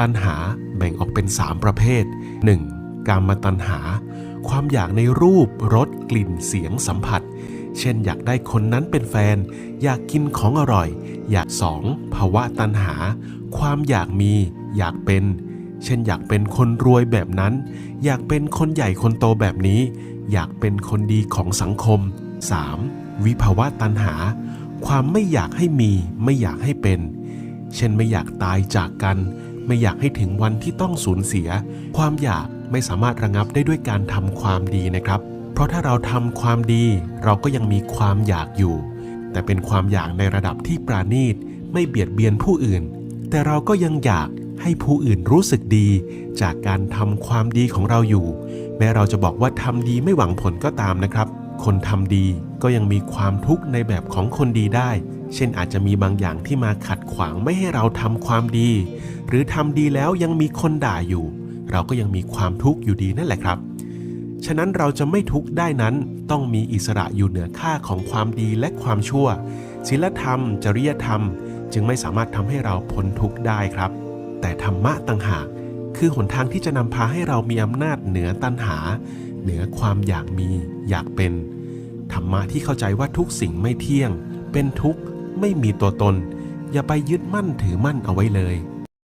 ตัณหาแบ่งออกเป็น 3 ประเภท 1. กามตัณหา ความอยากในรูปรสกลิ่นเสียงสัมผัส เช่นอยากได้คนนั้นเป็นแฟน อยากกินของอร่อย อยากสองภาวะตัณหา ความอยากมี อยากเป็น เช่นอยากเป็นคนรวยแบบนั้น อยากเป็นคนใหญ่คนโตแบบนี้ อยากเป็นคนดีของสังคม 3. วิภาวะตัณหา ความไม่อยากให้มี ไม่อยากให้เป็น เช่นไม่อยากตายจากกัน ไม่อยากให้ถึงวันที่ต้องสูญเสีย ความอยากไม่สามารถระงับได้ด้วยการทำความดีนะครับ เพราะถ้าเราทำความดี เราก็ยังมีความอยากอยู่ แต่เป็นความอยากในระดับที่ปราณีต ไม่เบียดเบียนผู้อื่น แต่เราก็ยังอยากให้ผู้อื่นรู้สึกดี จากการทำความดีของเราอยู่ แม้เราจะบอกว่าทำดีไม่หวังผลก็ตามนะครับ คนทำดีก็ยังมีความทุกข์ในแบบของคนดีได้ เช่นอาจจะมีบางอย่างที่มาขัดขวางไม่ให้เราทำความดี หรือทำดีแล้วยังมีคนด่าอยู่ เราก็ยังมีความทุกข์อยู่ดีนั่นแหละครับ ฉะนั้นเราจะไม่ทุกข์ได้นั้น ต้องมีอิสระอยู่เหนือค่าของความดีและความชั่วศีลธรรม จริยธรรม จึงไม่สามารถทำให้เราพ้นทุกข์ได้ครับ แต่ธรรมะต่างหากคือหนทางที่จะนำพาให้เรามีอำนาจเหนือตัณหา เหนือความอยากมีอยากเป็น ธรรมะที่เข้าใจว่าทุกสิ่งไม่เที่ยง เป็นทุกข์ ไม่มีตัวตน อย่าไปยึดมั่นถือมั่นเอาไว้เลย